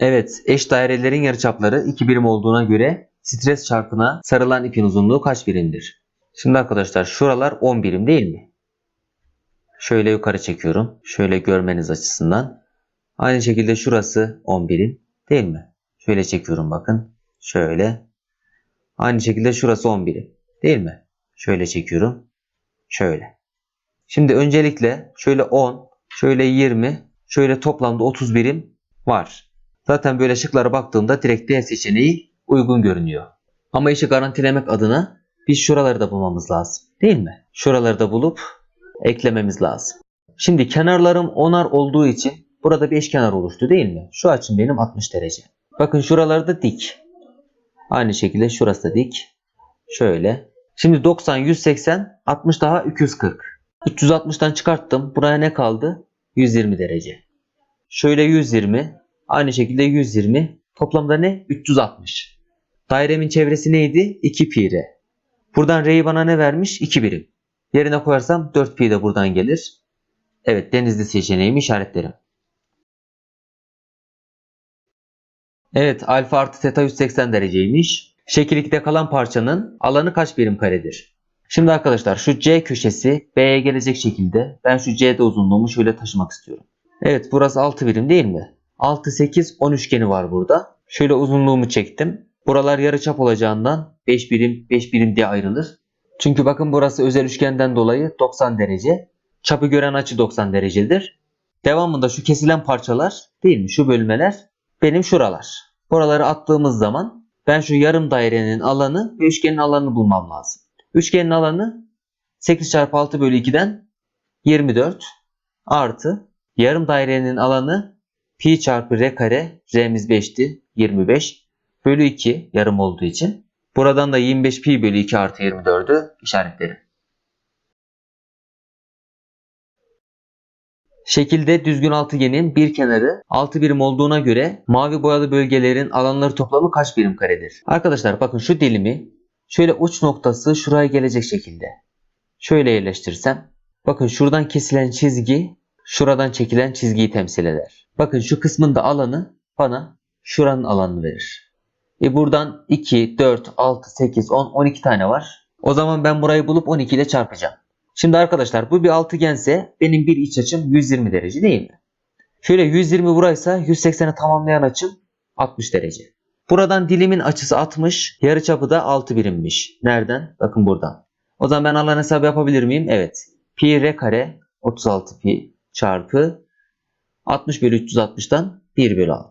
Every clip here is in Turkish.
Evet, eş dairelerin yarıçapları 2 birim olduğuna göre stres çarpına sarılan ipin uzunluğu kaç birimdir? Şimdi arkadaşlar şuralar 10 birim değil mi? Şöyle yukarı çekiyorum. Şöyle görmeniz açısından. Aynı şekilde şurası 10 birim değil mi? Şöyle çekiyorum bakın. Şöyle. Aynı şekilde şurası 10 birim değil mi? Şöyle çekiyorum. Şöyle. Şimdi öncelikle şöyle 10, şöyle 20, şöyle toplamda 30 birim var. Zaten böyle şıklara baktığımda direkt D seçeneği uygun görünüyor. Ama işi garantilemek adına biz şuraları da bulmamız lazım. Değil mi? Şuraları da bulup eklememiz lazım. Şimdi kenarlarım onar olduğu için burada bir eşkenar oluştu değil mi? Şu açım benim 60 derece. Bakın şuraları da dik. Aynı şekilde şurası da dik. Şöyle. Şimdi 90, 180, 60 daha 240. 360'tan çıkarttım. Buraya ne kaldı? 120 derece. Şöyle 120. Aynı şekilde 120. Toplamda ne? 360. Dairemin çevresi neydi? 2 pi r. Buradan r'yi bana ne vermiş? 2 birim. Yerine koyarsam 4 pi de buradan gelir. Evet denizli seçeneğimi işaretlerim. Evet alfa artı teta 180 dereceymiş. Şekil 2'de kalan parçanın alanı kaç birim karedir? Şimdi arkadaşlar şu C köşesi B'ye gelecek şekilde ben şu CD uzunluğumu şöyle taşımak istiyorum. Evet burası 6 birim değil mi? 6, 8, 10 üçgeni var burada. Şöyle uzunluğumu çektim. Buralar yarıçap olacağından 5 birim 5 birim diye ayrılır. Çünkü bakın burası özel üçgenden dolayı 90 derece. Çapı gören açı 90 derecedir. Devamında şu kesilen parçalar değil mi? Şu bölmeler benim şuralar. Buraları attığımız zaman ben şu yarım dairenin alanı ve üçgenin alanını bulmam lazım. Üçgenin alanı 8 çarpı 6 bölü 2'den 24 artı yarım dairenin alanı pi çarpı r kare r'miz 5'ti 25 bölü 2 yarım olduğu için. Buradan da 25 pi bölü 2 artı 24'ü işaretlerim. Şekilde düzgün altıgenin bir kenarı 6 birim olduğuna göre mavi boyalı bölgelerin alanları toplamı kaç birim karedir? Arkadaşlar bakın şu dilimi şöyle uç noktası şuraya gelecek şekilde. Şöyle yerleştirsem. Bakın şuradan kesilen çizgi şuradan çekilen çizgiyi temsil eder. Bakın şu kısmın da alanı bana şuranın alanını verir. E buradan 2, 4, 6, 8, 10, 12 tane var. O zaman ben burayı bulup 12 ile çarpacağım. Şimdi arkadaşlar bu bir altıgense benim bir iç açım 120 derece değil mi? Şöyle 120 buraysa 180'i tamamlayan açım 60 derece. Buradan dilimin açısı 60, yarıçapı da 6 birimmiş. Nereden? Bakın buradan. O zaman ben alan hesabı yapabilir miyim? Evet. Pi r kare 36 pi çarpı 60 bölü 360'dan 1 bölü 6.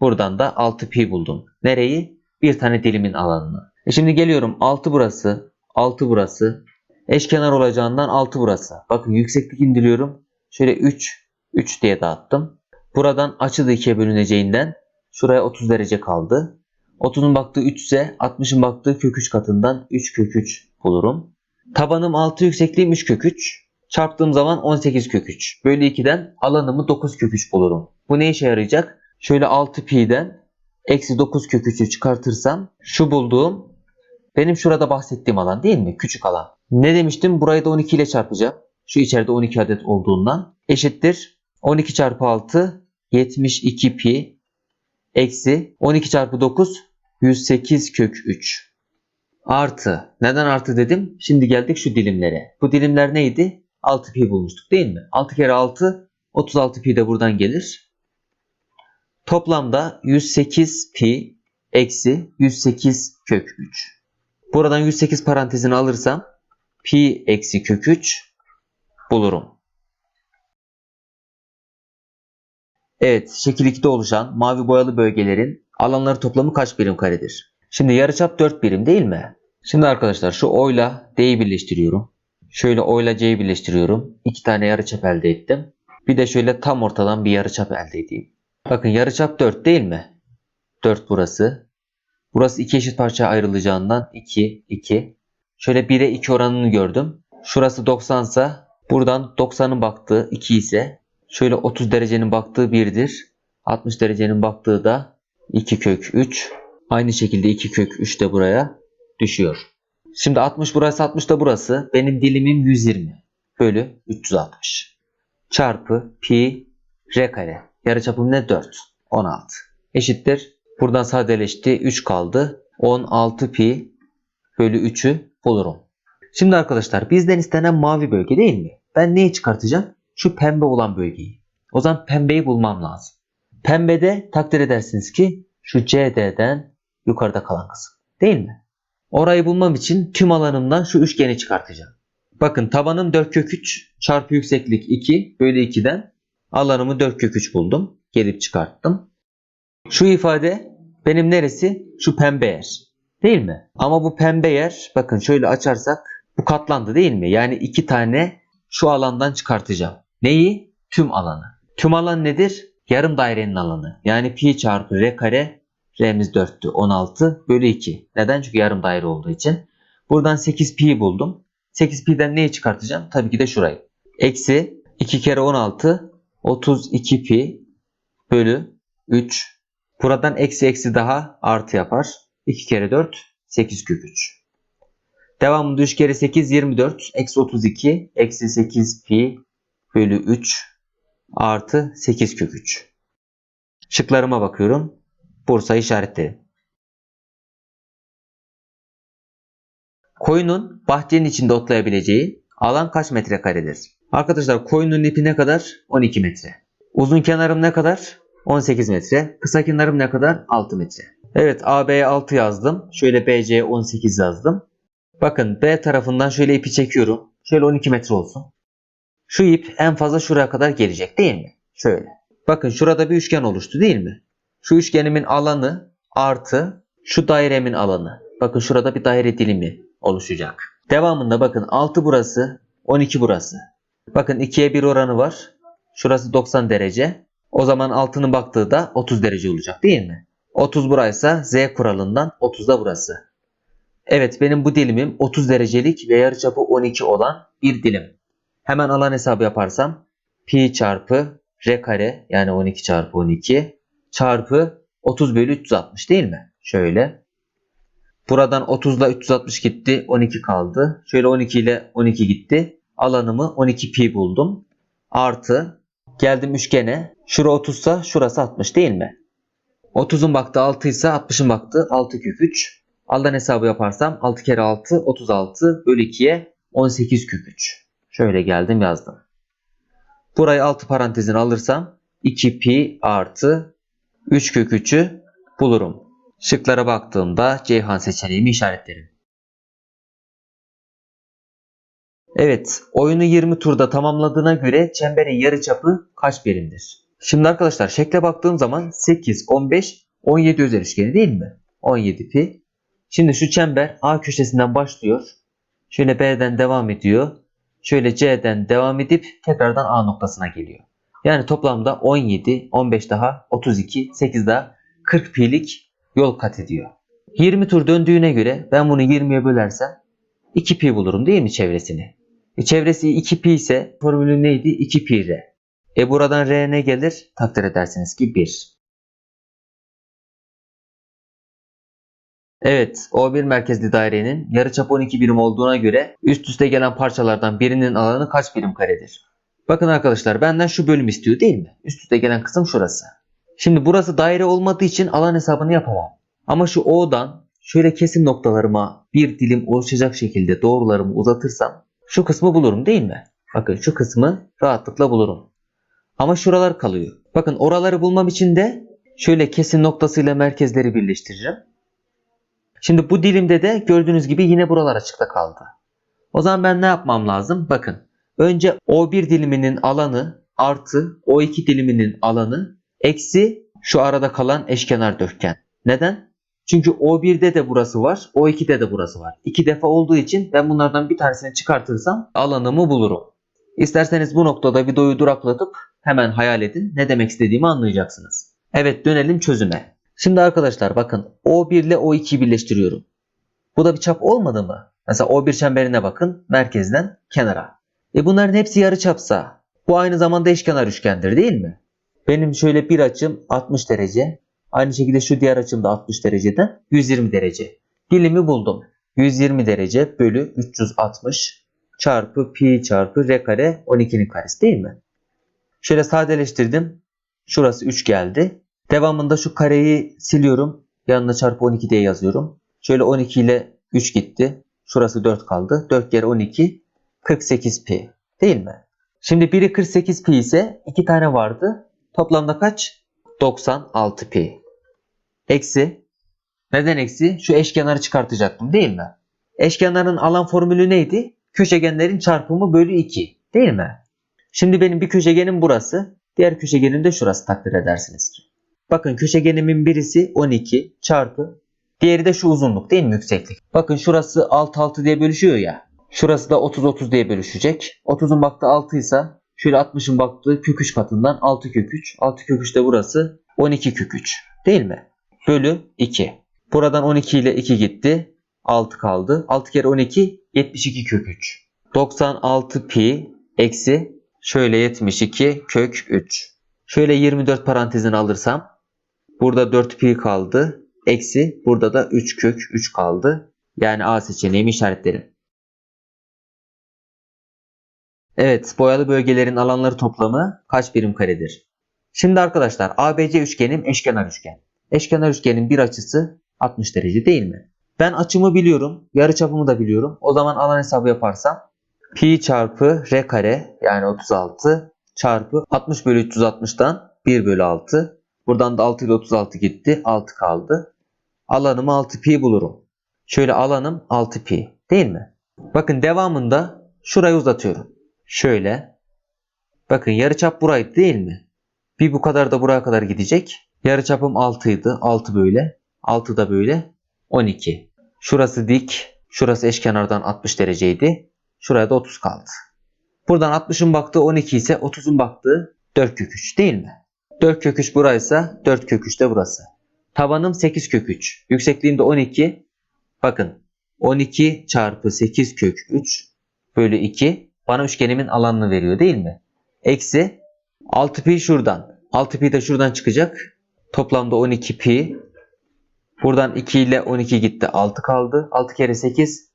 Buradan da 6 pi buldum. Nereyi? Bir tane dilimin alanını. E şimdi geliyorum 6 burası, 6 burası. Eşkenar olacağından 6 burası. Bakın yükseklik indiriyorum. Şöyle 3, 3 diye dağıttım. Buradan açı da 2'ye bölüneceğinden şuraya 30 derece kaldı. 30'un baktığı 3 ise 60'ın baktığı kök 3 katından 3 kök 3 bulurum. Tabanım 6 yüksekliğim 3 kök 3. Çarptığım zaman 18 kök 3. Bölü 2'den alanımı 9 kök 3 bulurum. Bu ne işe yarayacak? Şöyle 6 pi'den eksi 9 kök 3'ü çıkartırsam şu bulduğum benim şurada bahsettiğim alan değil mi? Küçük alan. Ne demiştim? Burayı da 12 ile çarpacağım. Şu içeride 12 adet olduğundan. Eşittir. 12 çarpı 6 72 pi eksi 12 çarpı 9 108 kök 3 artı. Neden artı dedim? Şimdi geldik şu dilimlere. Bu dilimler neydi? 6 pi bulmuştuk değil mi? 6 kere 6 36 pi de buradan gelir. Toplamda 108 pi eksi 108 kök 3. Buradan 108 parantezini alırsam pi eksi kök 3 bulurum. Evet, şekil 2'de oluşan mavi boyalı bölgelerin alanları toplamı kaç birim karedir? Şimdi yarıçap 4 birim değil mi? Şimdi arkadaşlar şu O ile D'yi birleştiriyorum. Şöyle O ile C'yi birleştiriyorum. İki tane yarıçap elde ettim. Bir de şöyle tam ortadan bir yarıçap elde edeyim. Bakın yarıçap 4 değil mi? 4 burası. Burası iki eşit parçaya ayrılacağından 2, 2. Şöyle 1'e 2 oranını gördüm. Şurası 90 ise buradan 90'ın baktığı 2 ise şöyle 30 derecenin baktığı 1'dir. 60 derecenin baktığı da 2 kök 3. Aynı şekilde 2 kök 3 de buraya düşüyor. Şimdi 60 burası 60 da burası. Benim dilimim 120 bölü 360 çarpı pi r kare. Yarıçapım ne? 4. 16. eşittir. Buradan sadeleşti. 3 kaldı. 16 pi bölü 3'ü bulurum. Şimdi arkadaşlar bizden istenen mavi bölge değil mi? Ben neyi çıkartacağım? Şu pembe olan bölgeyi. O zaman pembeyi bulmam lazım. Pembede takdir edersiniz ki şu CD'den yukarıda kalan kısım. Değil mi? Orayı bulmam için tüm alanımdan şu üçgeni çıkartacağım. Bakın tabanım 4 kök 3 çarpı yükseklik 2 bölü 2'den alanımı 4 kök 3 buldum. Gelip çıkarttım. Şu ifade benim neresi? Şu pembe yer. Değil mi? Ama bu pembe yer bakın şöyle açarsak bu katlandı değil mi? Yani iki tane şu alandan çıkartacağım. Neyi? Tüm alanı. Tüm alan nedir? Yarım dairenin alanı. Yani pi çarpı r kare r'miz 4'tü 16 bölü 2. Neden? Çünkü yarım daire olduğu için. Buradan 8 pi buldum. 8 pi'den neyi çıkartacağım? Tabii ki de şurayı. Eksi 2 kere 16 32 pi bölü 3. Buradan eksi eksi daha artı yapar. 2 kere 4 8 kök 3. Devamında 3 kere 8 24 eksi 32 eksi 8 pi bölü 3 artı 8 kök 3. Şıklarıma bakıyorum. Bursa işaretledim. Koyunun bahçenin içinde otlayabileceği alan kaç metrekaredir? Arkadaşlar koyunun ipi ne kadar? 12 metre. Uzun kenarım ne kadar? 18 metre. Kısa kenarım ne kadar? 6 metre. Evet AB'ye 6 yazdım. Şöyle BC'ye 18 yazdım. Bakın B tarafından şöyle ipi çekiyorum. Şöyle 12 metre olsun. Şu ip en fazla şuraya kadar gelecek değil mi? Şöyle. Bakın şurada bir üçgen oluştu değil mi? Şu üçgenimin alanı artı şu dairemin alanı. Bakın şurada bir daire dilimi oluşacak. Devamında bakın 6 burası, 12 burası. Bakın 2'ye 1 oranı var. Şurası 90 derece. O zaman altının baktığı da 30 derece olacak değil mi? 30 buraysa Z kuralından 30 da burası. Evet benim bu dilimim 30 derecelik ve yarıçapı 12 olan bir dilim. Hemen alan hesabı yaparsam pi çarpı r kare yani 12 çarpı 12 çarpı 30 bölü 360 değil mi? Şöyle. Buradan 30 ile 360 gitti. 12 kaldı. Şöyle 12 ile 12 gitti. Alanımı 12 pi buldum. Artı geldim üçgene. Şura 30 ise şurası 60 değil mi? 30'un baktığı 6 ise 60'ın baktığı 6 kök 3. Alan hesabı yaparsam 6 kere 6 36 bölü 2'ye 18 kök 3. Şöyle geldim yazdım. Burayı 6 parantezine alırsam 2 pi artı 3 kök 3'ü bulurum. Şıklara baktığımda Ceyhan seçeneğimi işaretlerim. Evet, oyunu 20 turda tamamladığına göre çemberin yarıçapı kaç birimdir? Şimdi arkadaşlar şekle baktığım zaman 8, 15, 17 özel üçgeni değil mi? 17 pi. Şimdi şu çember A köşesinden başlıyor. Şöyle B'den devam ediyor. Şöyle C'den devam edip tekrardan A noktasına geliyor. Yani toplamda 17, 15 daha 32, 8 daha 40 pi'lik yol kat ediyor. 20 tur döndüğüne göre ben bunu 20'ye bölersem 2 pi bulurum değil mi çevresini? E çevresi 2 pi ise formülü neydi? 2 pi r. E buradan r ne gelir? Takdir edersiniz ki 1. Evet, O1 merkezli dairenin yarıçapı 12 birim olduğuna göre üst üste gelen parçalardan birinin alanı kaç birim karedir? Bakın arkadaşlar benden şu bölüm istiyor değil mi? Üst üste gelen kısım şurası. Şimdi burası daire olmadığı için alan hesabını yapamam. Ama şu O'dan şöyle kesim noktalarıma bir dilim oluşacak şekilde doğrularımı uzatırsam şu kısmı bulurum değil mi? Bakın şu kısmı rahatlıkla bulurum. Ama şuralar kalıyor. Bakın oraları bulmam için de şöyle kesim noktasıyla merkezleri birleştireceğim. Şimdi bu dilimde de gördüğünüz gibi yine buralar açıkta kaldı. O zaman ben ne yapmam lazım? Bakın önce O1 diliminin alanı artı O2 diliminin alanı eksi şu arada kalan eşkenar dörtgen. Neden? Çünkü O1'de de burası var, O2'de de burası var. İki defa olduğu için ben bunlardan bir tanesini çıkartırsam alanımı bulurum. İsterseniz bu noktada videoyu duraklatıp hemen hayal edin. Ne demek istediğimi anlayacaksınız. Evet dönelim çözüme. Şimdi arkadaşlar bakın O1 ile O2'yi birleştiriyorum. Bu da bir çap olmadı mı? Mesela O1 çemberine bakın merkezden kenara. E bunların hepsi yarıçapsa bu aynı zamanda eşkenar üçgendir değil mi? Benim şöyle bir açım 60 derece. Aynı şekilde şu diğer açım da 60 dereceden 120 derece. Dilimi buldum. 120 derece bölü 360 çarpı pi çarpı r kare 12'nin karesi değil mi? Şöyle sadeleştirdim. Şurası 3 geldi. Devamında şu kareyi siliyorum. Yanına çarpı 12 diye yazıyorum. Şöyle 12 ile 3 gitti. Şurası 4 kaldı. 4 kere 12 48 pi. Değil mi? Şimdi biri 48 pi ise iki tane vardı. Toplamda kaç? 96 pi. Eksi. Neden eksi? Şu eşkenarı çıkartacaktım değil mi? Eşkenarın alan formülü neydi? Köşegenlerin çarpımı bölü 2. Değil mi? Şimdi benim bir köşegenim burası. Diğer köşegenim de şurası takdir edersiniz ki. Bakın köşegenimin birisi 12 çarpı diğeri de şu uzunluk değil mi yükseklik? Bakın şurası 6 6 diye bölüşüyor ya. Şurası da 30 30 diye bölüşecek. 30'un baktığı 6 ise şöyle 60'ın baktığı kök 3 katından 6 kök 3. 6 kök 3 de burası 12 kök 3. Değil mi? Bölü 2. Buradan 12 ile 2 gitti. 6 kaldı. 6 kere 12 72 kök 3. 96 pi eksi şöyle 72 kök 3. Şöyle 24 parantezini alırsam burada 4 pi kaldı. Eksi burada da 3 kök 3 kaldı. Yani A seçeneğimi işaretlerim. Evet, boyalı bölgelerin alanları toplamı kaç birim karedir? Şimdi arkadaşlar ABC üçgenim eşkenar üçgen. Eşkenar üçgenin bir açısı 60 derece değil mi? Ben açımı biliyorum, yarıçapımı da biliyorum. O zaman alan hesabı yaparsam pi çarpı r kare yani 36 çarpı 60 bölü 360'dan 1 bölü 6. Buradan da 6 ile 36 gitti. 6 kaldı. Alanımı 6 pi bulurum. Şöyle alanım 6 pi değil mi? Bakın devamında şurayı uzatıyorum. Şöyle. Bakın yarıçap buraydı değil mi? Bir bu kadar da buraya kadar gidecek. Yarıçapım 6 idi. 6 böyle. 6 da böyle. 12. Şurası dik. Şurası eşkenardan 60 dereceydi. Şuraya da 30 kaldı. Buradan 60'ın baktığı 12 ise 30'un baktığı 4 kök 3 değil mi? 4 kök 3 buraysa 4 kök 3 de burası. Tabanım 8 kök 3. Yüksekliğim de 12. Bakın 12 çarpı 8 kök 3 bölü 2 bana üçgenimin alanını veriyor değil mi? Eksi 6 pi şuradan. 6 pi de şuradan çıkacak. Toplamda 12 pi. Buradan 2 ile 12 gitti. 6 kaldı. 6 kere 8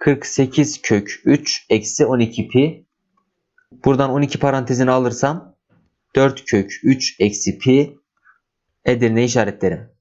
48 kök 3 eksi 12 pi. Buradan 12 parantezini alırsam 4 kök 3 eksi pi Edirne işaretlerim.